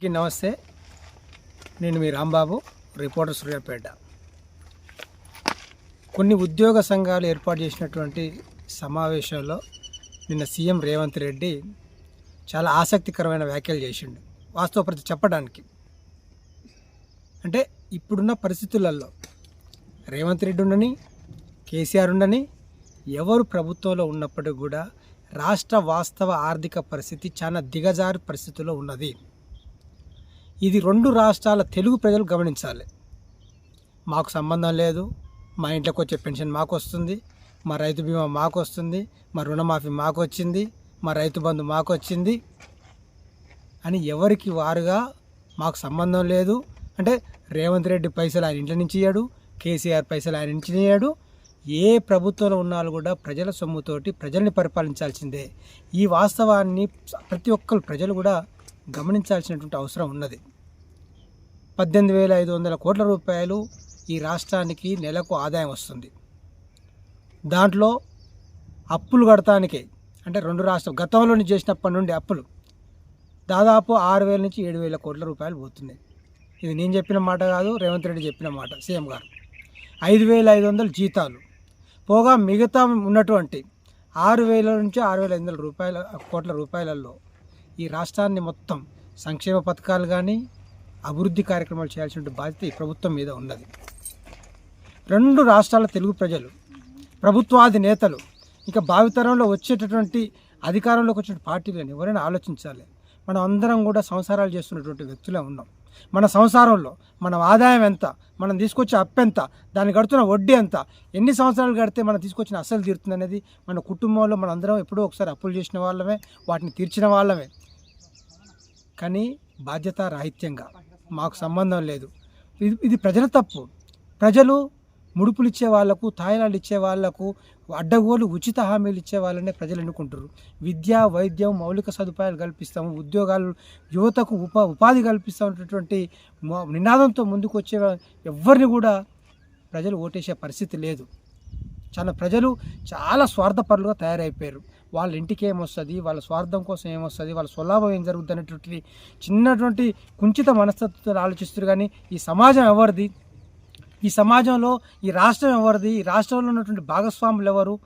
అందరికీ నమస్తే. నేను మీ రాంబాబు రిపోర్టర్ సూర్యాపేట. కొన్ని ఉద్యోగ సంఘాలు ఏర్పాటు చేసినటువంటి సమావేశంలో నిన్న సీఎం రేవంత్ రెడ్డి చాలా ఆసక్తికరమైన వ్యాఖ్యలు చేసిండు. వాస్తవ ప్రతి చెప్పడానికి. అంటే ఇప్పుడున్న పరిస్థితులలో రేవంత్ రెడ్డి ఉండని కేసీఆర్ ఉండని ఎవరు ప్రభుత్వంలో ఉన్నప్పటికీ కూడా రాష్ట్ర వాస్తవ ఆర్థిక పరిస్థితి చాలా దిగజారు పరిస్థితిలో ఉన్నది. ఇది రెండు రాష్ట్రాల తెలుగు ప్రజలు గమనించాలి. మాకు సంబంధం లేదు మా ఇంట్లోకి వచ్చే పెన్షన్ మాకు వస్తుంది మా రైతు బీమా మాకు వస్తుంది మా రుణమాఫీ మాకు వచ్చింది మా రైతు బంధు మాకు వచ్చింది అని ఎవరికి వారుగా మాకు సంబంధం లేదు. అంటే రేవంత్ రెడ్డి పైసలు ఆయన ఇంట్లో నుంచి ఇయ్యాడు కేసీఆర్ పైసలు ఆయన నుంచి ఇయ్యాడు. ఏ ప్రభుత్వంలో ఉన్నాళ్ళు కూడా ప్రజల సొమ్ముతోటి ప్రజల్ని పరిపాలించాల్సిందే. ఈ వాస్తవాన్ని ప్రతి ఒక్కరు ప్రజలు కూడా గమనించాల్సినటువంటి అవసరం ఉన్నది. పద్దెనిమిది వేల ఐదు వందల కోట్ల రూపాయలు ఈ రాష్ట్రానికి నెలకు ఆదాయం వస్తుంది. దాంట్లో అప్పులు కడటానికే అంటే రెండు రాష్ట్రం గతంలో చేసినప్పటి నుండి అప్పులు దాదాపు ఆరు వేల నుంచి ఏడు వేల కోట్ల రూపాయలు పోతున్నాయి. ఇది నేను చెప్పిన మాట కాదు రేవంత్ రెడ్డి చెప్పిన మాట సీఎం గారు. ఐదు వేల ఐదు వందల జీతాలు. పోగా మిగతా ఉన్నటువంటి ఆరు వేల నుంచి ఆరు వేల ఐదు వందల రూపాయల కోట్ల రూపాయలలో ఈ రాష్ట్రాన్ని మొత్తం సంక్షేమ పథకాలు కానీ అభివృద్ధి కార్యక్రమాలు చేయాల్సిన బాధ్యత ఈ ప్రభుత్వం మీద ఉన్నది. రెండు రాష్ట్రాల తెలుగు ప్రజలు ప్రభుత్వాది నేతలు ఇంకా భావితరంలో వచ్చేటటువంటి అధికారంలోకి వచ్చిన పార్టీలను ఎవరైనా ఆలోచించాలి. మనం అందరం కూడా సంసారాలు చేస్తున్నటువంటి వ్యక్తులే ఉన్నాం. మన సంసారంలో మన ఆదాయం ఎంత మనం తీసుకొచ్చే అప్పు ఎంత దాన్ని కడుతున్న వడ్డీ ఎంత ఎన్ని సంవత్సరాలు కడితే మనం తీసుకొచ్చిన అసలు తీరుతుంది అనేది మన కుటుంబంలో మన అందరం ఎప్పుడో ఒకసారి అప్పులు చేసిన వాళ్ళమే వాటిని తీర్చిన వాళ్ళమే. కానీ బాధ్యత రాహిత్యంగా మాకు సంబంధం లేదు. ఇది ఇది ప్రజల తప్పు. ప్రజలు ముడుపులు ఇచ్చే వాళ్ళకు తాయిలాలు ఇచ్చే వాళ్ళకు అడ్డగోలు ఉచిత హామీలు ఇచ్చే వాళ్ళనే ప్రజలు ఎన్నుకుంటారు విద్య వైద్యం మౌలిక సదుపాయాలు కల్పిస్తాము ఉద్యోగాలు యువతకు ఉపా ఉపాధి కల్పిస్తామన్నటువంటి మొ- నినాదంతో ముందుకు వచ్చే ఎవరిని కూడా ప్రజలు ఓటేసే పరిస్థితి లేదు. చాలా ప్రజలు చాలా స్వార్థపరులుగా తయారైపోయారు. వాళ్ళ ఇంటికి ఏమొస్తుంది వాళ్ళ స్వార్థం కోసం ఏమొస్తుంది వాళ్ళ స్వలాభం ఏం జరుగుతుంది అనేటువంటి చిన్నటువంటి కుంచిత మనస్తత్వంతో ఆలోచిస్తారు కానీ ఈ సమాజం ఎవరిది? ఈ సమాజంలో ఈ రాష్ట్రం ఎవరిది? ఈ రాష్ట్రంలో ఉన్నటువంటి భాగస్వాములు ఎవరు?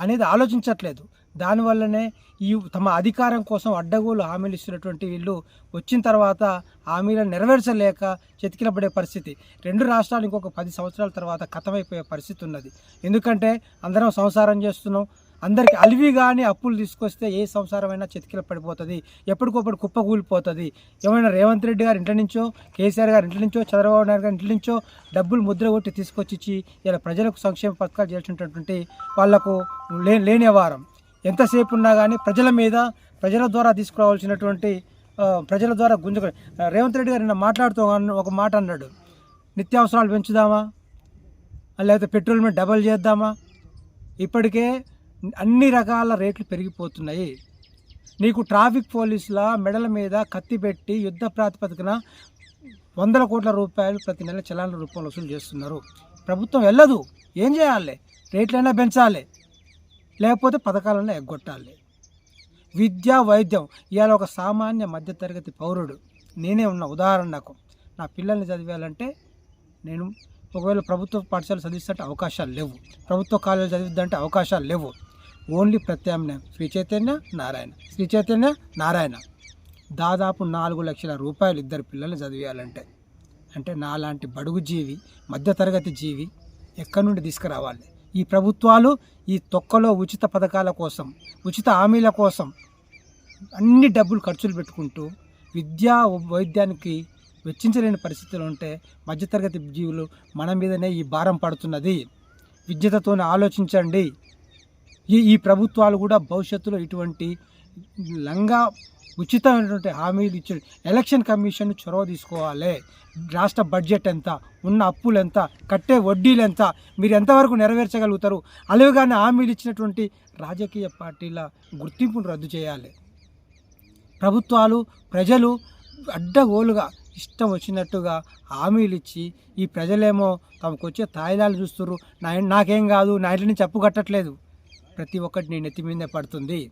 అనేది ఆలోచించట్లేదు. దానివల్లనే ఈ తమ అధికారం కోసం అడ్డగోలు హామీలు ఇస్తున్నటువంటి వీళ్ళు వచ్చిన తర్వాత హామీలను నెరవేర్చలేక చెతికిలబడే పరిస్థితి. రెండు రాష్ట్రాలు ఇంకొక పది సంవత్సరాల తర్వాత కథమైపోయే పరిస్థితి ఉన్నది. ఎందుకంటే అందరం సంసారం చేస్తున్నాం. అందరికి అలివి కానీ అప్పులు తీసుకొస్తే ఏ సంసారమైనా చెతికిల పడిపోతుంది. ఎప్పటికొప్పుడు కుప్పకూలిపోతుంది ఏమైనా రేవంత్ రెడ్డి గారి ఇంటి నుంచో కేసీఆర్ గారి ఇంటి నుంచో చంద్రబాబు నాయుడు గారి ఇంటి నుంచో డబ్బులు ముద్ర కొట్టి తీసుకొచ్చి ఇచ్చి ఇలా ప్రజలకు సంక్షేమ పథకాలు చేసినటువంటి వాళ్ళకు లే లేని వారం ఎంతసేపు ఉన్నా కానీ ప్రజల మీద ప్రజల ద్వారా తీసుకురావాల్సినటువంటి ప్రజల ద్వారా గుంజ రేవంత్ రెడ్డి గారు నిన్న మాట్లాడుతూ ఒక మాట అన్నాడు. నిత్యావసరాలు పెంచుదామా? లేకపోతే పెట్రోల్ మీద డబల్ చేద్దామా? ఇప్పటికే అన్ని రకాల రేట్లు పెరిగిపోతున్నాయి. నీకు ట్రాఫిక్ పోలీసుల మెడల మీద కత్తి పెట్టి యుద్ధ ప్రాతిపదికన వందల కోట్ల రూపాయలు ప్రతి నెల చలాన రూపంలో వసూలు చేస్తున్నారు. ప్రభుత్వం వెళ్ళదు. ఏం చేయాలి? రేట్లైనా పెంచాలి. లేకపోతే పథకాలన్నా ఎగ్గొట్టాలి. విద్య వైద్యం ఇవాళ ఒక సామాన్య మధ్యతరగతి పౌరుడు. నేనే ఉన్న ఉదాహరణకు. నా పిల్లల్ని చదివాలంటే నేను ఒకవేళ ప్రభుత్వ పాఠశాల చదివిస్తే అవకాశాలు లేవు. ప్రభుత్వ కాలేజీలు చదివిద్దంటే అవకాశాలు లేవు. ఓన్లీ ప్రత్యామ్నాయం. శ్రీ చైతన్య నారాయణ. శ్రీ చైతన్య నారాయణ. దాదాపు నాలుగు లక్షల రూపాయలు ఇద్దరు పిల్లల్ని చదివేయాలంటే. అంటే నాలాంటి బడుగు జీవి మధ్యతరగతి జీవి ఎక్కడి నుండి తీసుకురావాలి? ఈ ప్రభుత్వాలు ఈ తొక్కలో ఉచిత పథకాల కోసం ఉచిత హామీల కోసం అన్ని డబ్బులు ఖర్చులు పెట్టుకుంటూ విద్యా వైద్యానికి వెచ్చించలేని పరిస్థితులు ఉంటే మధ్యతరగతి జీవులు మన మీదనే ఈ భారం పడుతున్నది. విద్యతతోనే ఆలోచించండి. ఈ ఈ ప్రభుత్వాలు కూడా భవిష్యత్తులో ఇటువంటి లంగా ఉచితమైనటువంటి హామీలు ఇచ్చే ఎలక్షన్ కమిషన్ చొరవ తీసుకోవాలి. రాష్ట్ర బడ్జెట్ ఎంత? ఉన్న అప్పులు ఎంత? కట్టే వడ్డీలు ఎంత? మీరు ఎంతవరకు నెరవేర్చగలుగుతారు? అలాగానే హామీలు ఇచ్చినటువంటి రాజకీయ పార్టీల గుర్తింపును రద్దు చేయాలి. ప్రభుత్వాలు ప్రజలు అడ్డగోలుగా ఇష్టం వచ్చినట్టుగా హామీలు ఇచ్చి ఈ ప్రజలేమో తమకు వచ్చే తాయిదాలు చూస్తున్నారు నా నాకేం కాదు నా ఇంటి నుంచి అప్పు కట్టట్లేదు. ప్రతి ఒక్కటి నీ నెత్తి మీదే పడుతుంది.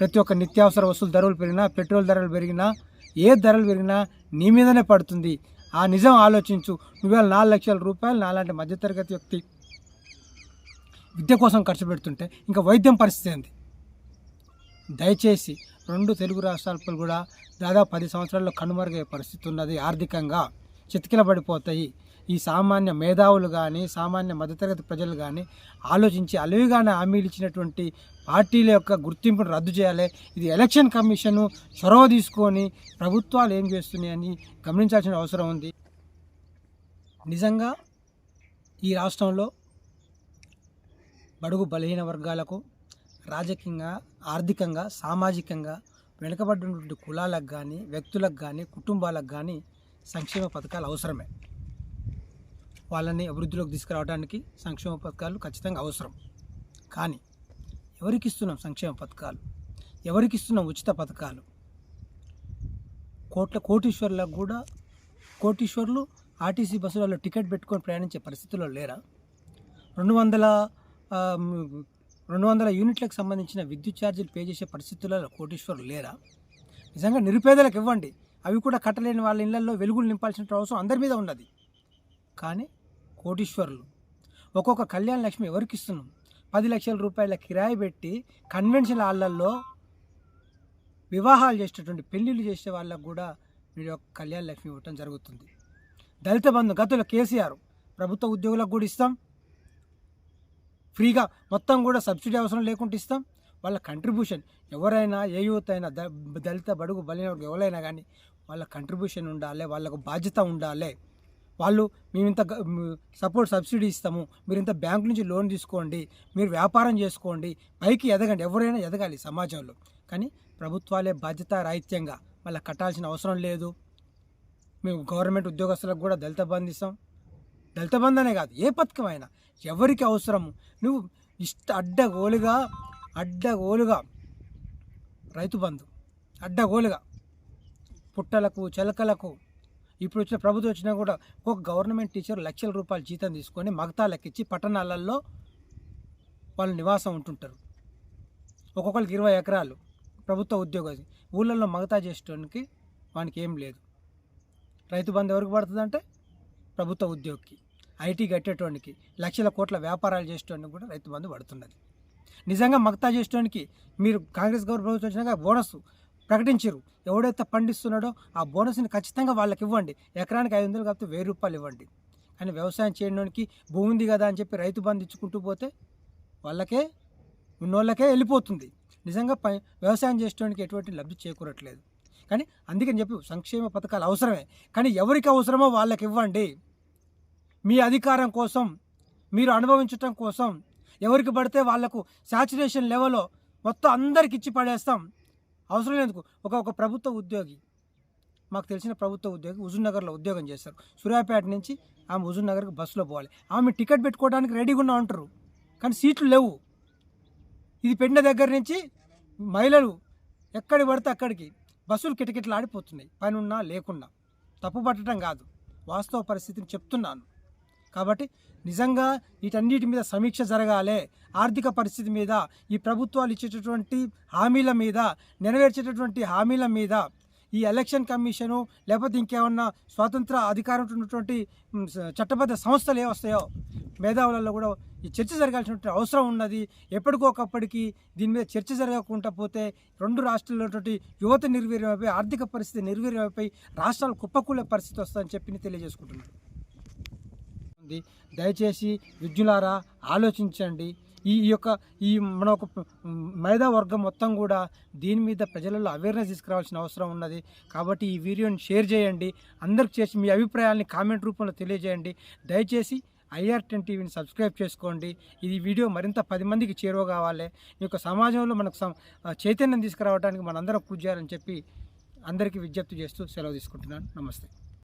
ప్రతి ఒక్క నిత్యావసర వస్తువుల ధరలు పెరిగినా పెట్రోల్ ధరలు పెరిగినా ఏ ధరలు పెరిగినా నీ మీదనే పడుతుంది. ఆ నిజం ఆలోచించు. నువ్వేళ నాలుగు లక్షల రూపాయలు నాలాంటి మధ్యతరగతి వ్యక్తి విద్య కోసం ఖర్చు పెడుతుంటే ఇంకా వైద్యం పరిస్థితి ఏంది? దయచేసి రెండు తెలుగు రాష్ట్రాలు కూడా దాదాపు పది సంవత్సరాల్లో కనుమరుగయ్యే పరిస్థితి ఉన్నది ఆర్థికంగా. చితికిల పడిపోతాయి ఈ సామాన్య మేధావులు కానీ సామాన్య మధ్యతరగతి ప్రజలు కానీ ఆలోచించి అలవిగానే హామీలు ఇచ్చినటువంటి పార్టీల యొక్క గుర్తింపును రద్దు చేయాలి. ఇది ఎలక్షన్ కమిషను చొరవ తీసుకొని ప్రభుత్వాలు ఏం చేస్తున్నాయని గమనించాల్సిన అవసరం ఉంది. నిజంగా ఈ రాష్ట్రంలో బడుగు బలహీన వర్గాలకు రాజకీయంగా ఆర్థికంగా సామాజికంగా వెనుకబడినటువంటి కులాలకు కానీ వ్యక్తులకు కానీ కుటుంబాలకు కానీ సంక్షేమ పథకాలు అవసరమే. వాళ్ళని అభివృద్ధిలోకి తీసుకురావడానికి సంక్షేమ పథకాలు ఖచ్చితంగా అవసరం. కానీ ఎవరికి ఇస్తున్నాం సంక్షేమ పథకాలు? ఎవరికి ఇస్తున్నాం ఉచిత పథకాలు? కోట్ల కోటీశ్వర్లకు కూడా కోటీశ్వర్లు ఆర్టీసీ బస్సులలో టికెట్ పెట్టుకొని ప్రయాణించే పరిస్థితుల్లో లేరా? రెండు వందల రెండు వందల యూనిట్లకు సంబంధించిన విద్యుత్ ఛార్జీలు పే చేసే పరిస్థితులలో కోటీశ్వరులు లేరా? నిజంగా నిరుపేదలకు ఇవ్వండి. అవి కూడా కట్టలేని వాళ్ళ ఇళ్ళలో వెలుగులు నింపాల్సిన అవసరం అందరి మీద ఉన్నది. కానీ కోటీశ్వరులు. ఒక్కొక్క కళ్యాణ లక్ష్మి ఎవరికి ఇస్తున్నాం పది లక్షల రూపాయల కిరాయి పెట్టి కన్వెన్షన్ హాళ్ళల్లో వివాహాలు చేసేటటువంటి పెళ్ళిళ్ళు చేసే వాళ్ళకు కూడా మీరు కళ్యాణ లక్ష్మి ఇవ్వటం జరుగుతుంది. దళిత బంధు గతంలో కేసీఆర్ ప్రభుత్వ ఉద్యోగులకు కూడా ఇస్తాం. ఫ్రీగా మొత్తం కూడా సబ్సిడీ అవసరం లేకుండా ఇస్తాం. వాళ్ళ కంట్రిబ్యూషన్ ఎవరైనా ఏ యూత్ అయినా ద- దళిత బడుగు బలిన ఎవరైనా కానీ వాళ్ళ కంట్రిబ్యూషన్ ఉండాలి వాళ్ళకు బాధ్యత ఉండాలి. వాళ్ళు మేము ఇంత సపోర్ట్ సబ్సిడీ ఇస్తాము మీరు ఇంత బ్యాంకు నుంచి లోన్ తీసుకోండి మీరు వ్యాపారం చేసుకోండి పైకి ఎదగండి ఎవరైనా ఎదగాలి సమాజంలో. కానీ ప్రభుత్వాలే బాధ్యత రాహిత్యంగా మళ్ళీ కట్టాల్సిన అవసరం లేదు. మేము గవర్నమెంట్ ఉద్యోగస్తులకు కూడా దళిత బంధిస్తాం దళిత బంధనే అనే కాదు ఏ పథకం అయినా ఎవరికి అవసరము? నువ్వు ఇష్ట అడ్డగోలుగా అడ్డగోలుగా రైతు బంధు అడ్డగోలుగా పుట్టలకు చెలకలకు ఇప్పుడు వచ్చిన ప్రభుత్వం వచ్చినా కూడా ఒక గవర్నమెంట్ టీచర్ లక్షల రూపాయలు జీతం తీసుకొని మగతా లెక్కించి పట్టణాలలో వాళ్ళు నివాసం ఉంటుంటారు. ఒక్కొక్కరికి ఇరవై ఎకరాలు ప్రభుత్వ ఉద్యోగం ఊళ్ళల్లో మగతా చేసేటానికి వానికి ఏం లేదు. రైతు బంధు ఎవరికి పడుతుందంటే ప్రభుత్వ ఉద్యోగికి ఐటీ కట్టేటోనికి లక్షల కోట్ల వ్యాపారాలు చేసేటోనికి కూడా రైతు బంధు పడుతున్నది. నిజంగా మగతా చేసేటోనికి మీరు కాంగ్రెస్ గవర్నమెంట్ ప్రభుత్వం వచ్చినాక బోనస్ ప్రకటించారు ఎవడైతే పండిస్తున్నాడో ఆ బోనస్ని ఖచ్చితంగా వాళ్ళకి ఇవ్వండి. ఎకరానికి ఐదు వందలు కాకపోతే వెయ్యి రూపాయలు ఇవ్వండి. కానీ వ్యవసాయం చేయడానికి భూమి ఉంది కదా అని చెప్పి రైతు బంధు ఇచ్చుకుంటూ పోతే వాళ్ళకే ఉన్నోళ్ళకే వెళ్ళిపోతుంది. నిజంగా వ్యవసాయం చేసేటానికి ఎటువంటి లబ్ధి చేకూరట్లేదు. కానీ అందుకని చెప్పి సంక్షేమ పథకాలు అవసరమే. కానీ ఎవరికి అవసరమో వాళ్ళకి ఇవ్వండి. మీ అధికారం కోసం మీరు అనుభవించటం కోసం ఎవరికి పడితే వాళ్ళకు శాచురేషన్ లెవెల్లో మొత్తం అందరికి ఇచ్చి పడేస్తాం. అవసరం లేదు ఒక ఒక ప్రభుత్వ ఉద్యోగి మాకు తెలిసిన ప్రభుత్వ ఉద్యోగి హుజూర్నగర్లో ఉద్యోగం చేస్తారు సూర్యాపేట నుంచి ఆమె హుజూర్నగర్కి బస్సులో పోవాలి. ఆమె టికెట్ పెట్టుకోవడానికి రెడీగా ఉన్నా ఉంటారు కానీ సీట్లు లేవు. ఇది పెట్టిన దగ్గర నుంచి మహిళలు ఎక్కడికి పడితే అక్కడికి బస్సులు కిటకిటలాడిపోతున్నాయి. పని ఉన్నా లేకున్నా. తప్పు పట్టడం కాదు. వాస్తవ పరిస్థితిని చెప్తున్నాను. కాబట్టి నిజంగా వీటన్నిటి మీద సమీక్ష జరగాలి. ఆర్థిక పరిస్థితి మీద ఈ ప్రభుత్వాలు ఇచ్చేటటువంటి హామీల మీద నెరవేర్చేటటువంటి హామీల మీద ఈ ఎలక్షన్ కమిషను లేకపోతే ఇంకేమన్నా స్వాతంత్ర అధికారం ఉన్నటువంటి చట్టబద్ధ సంస్థలు ఏ వస్తాయో మేధావులలో కూడా ఈ చర్చ జరగాల్సినటువంటి అవసరం ఉన్నది. ఎప్పటికోకప్పటికి దీని మీద చర్చ జరగకుండా పోతే రెండు రాష్ట్రాలతోటి యువత నిర్వీర్యమైపోయి ఆర్థిక పరిస్థితి నిర్వీర్యమైపోయి రాష్ట్రాలు కుప్పకూలే పరిస్థితి వస్తుందని చెప్పి తెలియజేసుకుంటున్నాను. ఉంది దయచేసి విద్యులారా ఆలోచించండి. ఈ యొక్క ఈ మన ఒక మేధా వర్గం మొత్తం కూడా దీని మీద ప్రజలలో అవేర్నెస్ తీసుకురావాల్సిన అవసరం ఉన్నది. కాబట్టి ఈ వీడియోని షేర్ చేయండి. అందరికి చేసి మీ అభిప్రాయాల్ని కామెంట్ రూపంలో తెలియజేయండి. దయచేసి ఐఆర్ టెన్ టీవీని సబ్స్క్రైబ్ చేసుకోండి. ఇది వీడియో మరింత పది మందికి చేరువ కావాలి. ఈ యొక్క సమాజంలో మనకు చైతన్యం తీసుకురావడానికి మనందరం కృషి చేయాలని చెప్పి అందరికీ విజ్ఞప్తి చేస్తూ సెలవు తీసుకుంటున్నాను. నమస్తే.